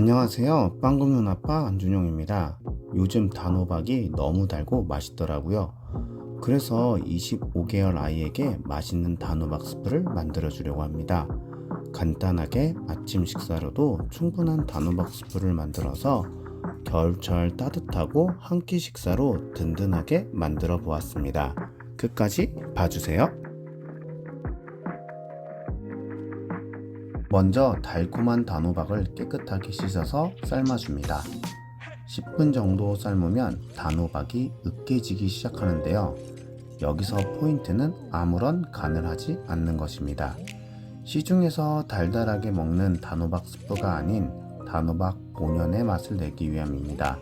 안녕하세요. 빵금 눈아빠 안준용입니다. 요즘 단호박이 너무 달고 맛있더라고요. 그래서 25개월 아이에게 맛있는 단호박 스프를 만들어 주려고 합니다. 간단하게 아침 식사로도 충분한 단호박 스프를 만들어서 겨울철 따뜻하고 한 끼 식사로 든든하게 만들어 보았습니다. 끝까지 봐주세요. 먼저 달콤한 단호박을 깨끗하게 씻어서 삶아줍니다. 10분 정도 삶으면 단호박이 으깨지기 시작하는데요. 여기서 포인트는 아무런 간을 하지 않는 것입니다. 시중에서 달달하게 먹는 단호박 스프가 아닌 단호박 본연의 맛을 내기 위함입니다.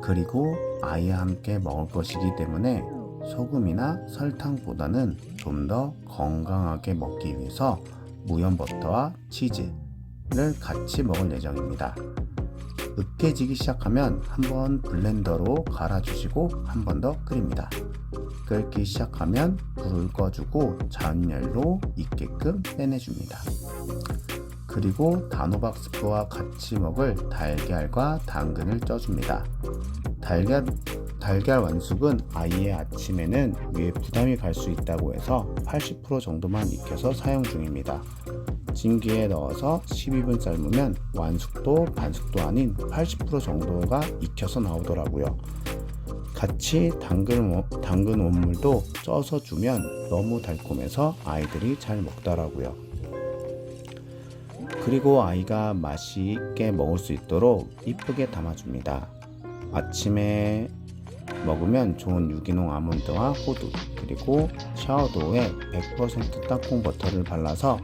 그리고 아이와 함께 먹을 것이기 때문에 소금이나 설탕보다는 좀 더 건강하게 먹기 위해서 무염 버터와 치즈를 같이 먹을 예정입니다. 으깨지기 시작하면 한번 블렌더로 갈아주시고 한 번 더 끓입니다. 끓기 시작하면 불을 꺼주고 잔열로 익게끔 빼내줍니다. 그리고 단호박 스프와 같이 먹을 달걀과 당근을 쪄줍니다. 달걀, 달걀 완숙은 아이의 아침에는 위에 부담이 갈 수 있다고 해서 80% 정도만 익혀서 사용 중입니다. 찜기에 넣어서 12분 삶으면 완숙도 반숙도 아닌 80% 정도가 익혀서 나오더라고요. 같이 당근, 당근 원물도 쪄서 주면 너무 달콤해서 아이들이 잘 먹더라고요. 그리고 아이가 맛있게 먹을 수 있도록 이쁘게 담아줍니다. 아침에 먹으면 좋은 유기농 아몬드와 호두 그리고 샤워도우에 100% 땅콩 버터를 발라서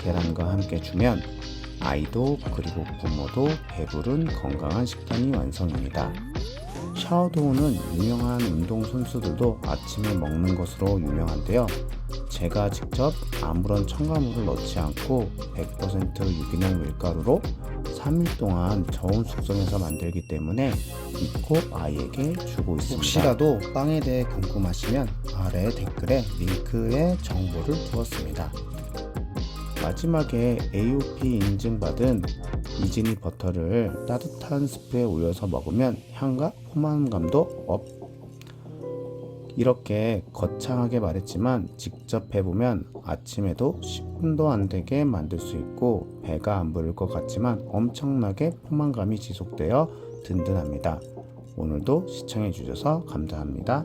계란과 함께 주면 아이도 그리고 부모도 배부른 건강한 식단이 완성입니다. 샤워도우는 유명한 운동 선수들도 아침에 먹는 것으로 유명한데요. 제가 직접 아무런 첨가물을 넣지 않고 100% 유기농 밀가루로 3일 동안 저온 숙성해서 만들기 때문에 믿고 아이에게 주고 있습니다. 혹시라도 빵에 대해 궁금하시면 아래 댓글에 링크에 정보를 두었습니다. 마지막에 AOP 인증받은 이지니 버터를 따뜻한 스프에 올려서 먹으면 향과 포만감도 업. 이렇게 거창하게 말했지만 직접 해보면 아침에도 10분도 안 되게 만들 수 있고 배가 안 부를 것 같지만 엄청나게 포만감이 지속되어 든든합니다. 오늘도 시청해 주셔서 감사합니다.